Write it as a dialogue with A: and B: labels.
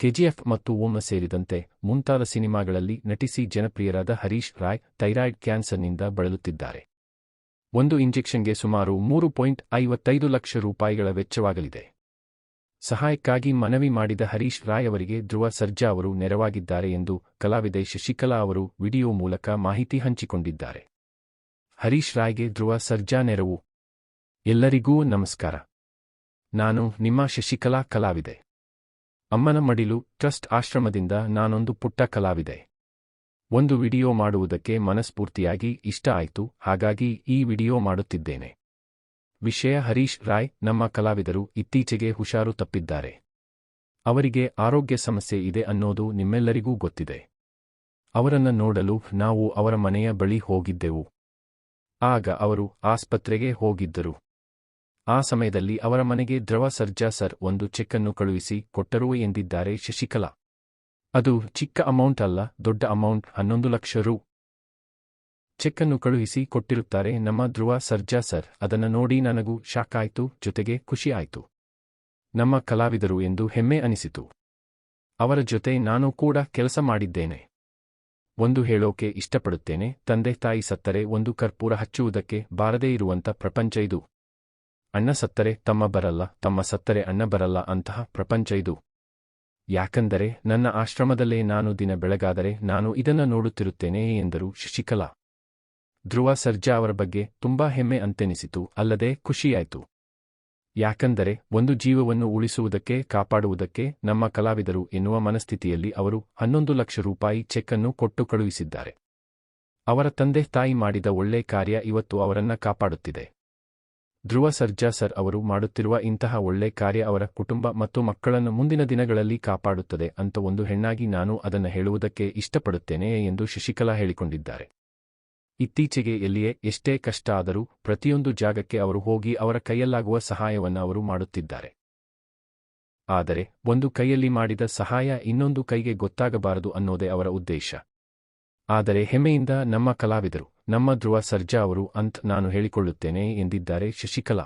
A: KGF ಮತ್ತು ಓಮ ಸೇರಿದಂತೆ ಮುಂತಾದ ಸಿನಿಮಾಗಳಲ್ಲಿ ನಟಿಸಿ ಜನಪ್ರಿಯರಾದ ಹರೀಶ್ ರಾಯ್ ಥೈರಾಯ್ಡ್ ಕ್ಯಾನ್ಸರ್ನಿಂದ ಬಳಲುತ್ತಿದ್ದಾರೆ. ಒಂದು ಇಂಜೆಕ್ಷನ್ಗೆ ಸುಮಾರು ಮೂರು ಪಾಯಿಂಟ್ ಐವತ್ತೈದು ಲಕ್ಷ ರೂಪಾಯಿಗಳ ವೆಚ್ಚವಾಗಲಿದೆ. ಸಹಾಯಕ್ಕಾಗಿ ಮನವಿ ಮಾಡಿದ ಹರೀಶ್ ರಾಯ್ ಅವರಿಗೆ ಧ್ರುವ ಸರ್ಜಾ ಅವರು ನೆರವಾಗಿದ್ದಾರೆ ಎಂದು ಕಲಾವಿದೆ ಶಶಿಕಲಾ ಅವರು ವಿಡಿಯೋ ಮೂಲಕ ಮಾಹಿತಿ ಹಂಚಿಕೊಂಡಿದ್ದಾರೆ. ಹರೀಶ್ ರಾಯ್ಗೆ ಧ್ರುವ ಸರ್ಜಾ ನೆರವು. ಎಲ್ಲರಿಗೂ ನಮಸ್ಕಾರ. ನಾನು ನಿಮ್ಮ ಶಶಿಕಲಾ ಕಲಾವಿದೆ. ಅಮ್ಮನ ಮಡಿಲು ಟ್ರಸ್ಟ್ ಆಶ್ರಮದಿಂದ ನಾನೊಂದು ಪುಟ್ಟ ಕಲಾವಿದೆ. ಒಂದು ವಿಡಿಯೋ ಮಾಡುವುದಕ್ಕೆ ಮನಸ್ಫೂರ್ತಿಯಾಗಿ ಇಷ್ಟ ಆಯ್ತು, ಹಾಗಾಗಿ ಈ ವಿಡಿಯೋ ಮಾಡುತ್ತಿದ್ದೇನೆ. ವಿಷಯ ಹರೀಶ್ ರಾಯ್, ನಮ್ಮ ಕಲಾವಿದರು ಇತ್ತೀಚೆಗೆ ಹುಷಾರು ತಪ್ಪಿದ್ದಾರೆ. ಅವರಿಗೆ ಆರೋಗ್ಯ ಸಮಸ್ಯೆ ಇದೆ ಅನ್ನೋದು ನಿಮ್ಮೆಲ್ಲರಿಗೂ ಗೊತ್ತಿದೆ. ಅವರನ್ನು ನೋಡಲು ನಾವು ಅವರ ಮನೆಯ ಬಳಿ ಹೋಗಿದ್ದೆವು. ಆಗ ಅವರು ಆಸ್ಪತ್ರೆಗೆ ಹೋಗಿದ್ದರು. ಆ ಸಮಯದಲ್ಲಿ ಅವರ ಮನೆಗೆ ದ್ರವ ಸರ್ಜಾ ಸರ್ ಒಂದು ಚೆಕ್ಕನ್ನು ಕಳುಹಿಸಿ ಕೊಟ್ಟರು ಎಂದಿದ್ದಾರೆ ಶಶಿಕಲಾ. ಅದು ಚಿಕ್ಕ ಅಮೌಂಟ್ ಅಲ್ಲ, ದೊಡ್ಡ ಅಮೌಂಟ್, ಹನ್ನೊಂದು ಲಕ್ಷ ರು. ಚೆಕ್ಕನ್ನು ಕಳುಹಿಸಿ ಕೊಟ್ಟಿರುತ್ತಾರೆ ನಮ್ಮ ಧ್ರುವ ಸರ್ಜಾ ಸರ್, ಅದನ್ನು ನೋಡಿ ನನಗೂ ಶಾಕ್ ಆಯ್ತು, ಜೊತೆಗೆ ಖುಷಿ ನಮ್ಮ ಕಲಾವಿದರು ಎಂದು ಹೆಮ್ಮೆ ಅನಿಸಿತು. ಅವರ ಜೊತೆ ನಾನು ಕೂಡ ಕೆಲಸ ಮಾಡಿದ್ದೇನೆ. ಒಂದು ಹೇಳೋಕೆ ಇಷ್ಟಪಡುತ್ತೇನೆ, ತಂದೆ ತಾಯಿ ಸತ್ತರೆ ಒಂದು ಕರ್ಪೂರ ಹಚ್ಚುವುದಕ್ಕೆ ಬಾರದೇ ಇರುವಂತ ಪ್ರಪಂಚ ಇದು. ಅಣ್ಣ ಸತ್ತರೆ, ತಮ್ಮ ಬರಲ್ಲ, ತಮ್ಮ ಸತ್ತರೆ ಅಣ್ಣ ಬರಲ್ಲ ಅಂತಹ ಪ್ರಪಂಚ ಇದು. ಯಾಕಂದರೆ ನನ್ನ ಆಶ್ರಮದಲ್ಲೇ ನಾನು ದಿನ ಬೆಳಗಾದರೆ ನಾನು ಇದನ್ನ ನೋಡುತ್ತಿರುತ್ತೇನೆ ಎಂದರು ಶಶಿಕಲಾ. ಧ್ರುವ ಸರ್ಜಾ ಅವರ ಬಗ್ಗೆ ತುಂಬಾ ಹೆಮ್ಮೆ ಅಂತೆನಿಸಿತು, ಅಲ್ಲದೆ ಖುಷಿಯಾಯಿತು. ಯಾಕಂದರೆ ಒಂದು ಜೀವವನ್ನು ಉಳಿಸುವುದಕ್ಕೆ, ಕಾಪಾಡುವುದಕ್ಕೆ ನಮ್ಮ ಕಲಾವಿದರು ಎನ್ನುವ ಮನಸ್ಥಿತಿಯಲ್ಲಿ ಅವರು ಹನ್ನೊಂದು ಲಕ್ಷ ರೂಪಾಯಿ ಚೆಕ್ ಅನ್ನು ಕೊಟ್ಟು ಕಳುಹಿಸಿದ್ದಾರೆ. ಅವರ ತಂದೆ ತಾಯಿ ಮಾಡಿದ ಒಳ್ಳೆ ಕಾರ್ಯ ಇವತ್ತು ಅವರನ್ನ ಕಾಪಾಡುತ್ತಿದೆ. ಧ್ರುವ ಸರ್ಜಾ ಸರ್ ಅವರು ಮಾಡುತ್ತಿರುವ ಇಂತಹ ಒಳ್ಳೆ ಕಾರ್ಯ ಅವರ ಕುಟುಂಬ ಮತ್ತು ಮಕ್ಕಳನ್ನು ಮುಂದಿನ ದಿನಗಳಲ್ಲಿ ಕಾಪಾಡುತ್ತದೆ ಅಂತ ಒಂದು ಹೆಣ್ಣಾಗಿ ನಾನು ಅದನ್ನು ಹೇಳುವುದಕ್ಕೆ ಇಷ್ಟಪಡುತ್ತೇನೆ ಎಂದು ಶಶಿಕಲಾ ಹೇಳಿಕೊಂಡಿದ್ದಾರೆ. ಇತ್ತೀಚೆಗೆ ಎಲ್ಲಿಯೇ ಎಷ್ಟೇ ಕಷ್ಟ ಆದರೂ ಪ್ರತಿಯೊಂದು ಜಾಗಕ್ಕೆ ಅವರು ಹೋಗಿ ಅವರ ಕೈಯಲ್ಲಾಗುವ ಸಹಾಯವನ್ನು ಅವರು ಮಾಡುತ್ತಿದ್ದಾರೆ. ಆದರೆ ಒಂದು ಕೈಯಲ್ಲಿ ಮಾಡಿದ ಸಹಾಯ ಇನ್ನೊಂದು ಕೈಗೆ ಗೊತ್ತಾಗಬಾರದು ಅನ್ನೋದೇ ಅವರ ಉದ್ದೇಶ. ಆದರೆ ಹೆಮ್ಮೆಯಿಂದ ನಮ್ಮ ಕಲಾವಿದರು ನಮ್ಮ ಧ್ರುವ ಸರ್ಜಾ ಅವರು ಅಂತ್ ನಾನು ಹೇಳಿಕೊಳ್ಳುತ್ತೇನೆ ಎಂದಿದ್ದಾರೆ ಶಶಿಕಲಾ.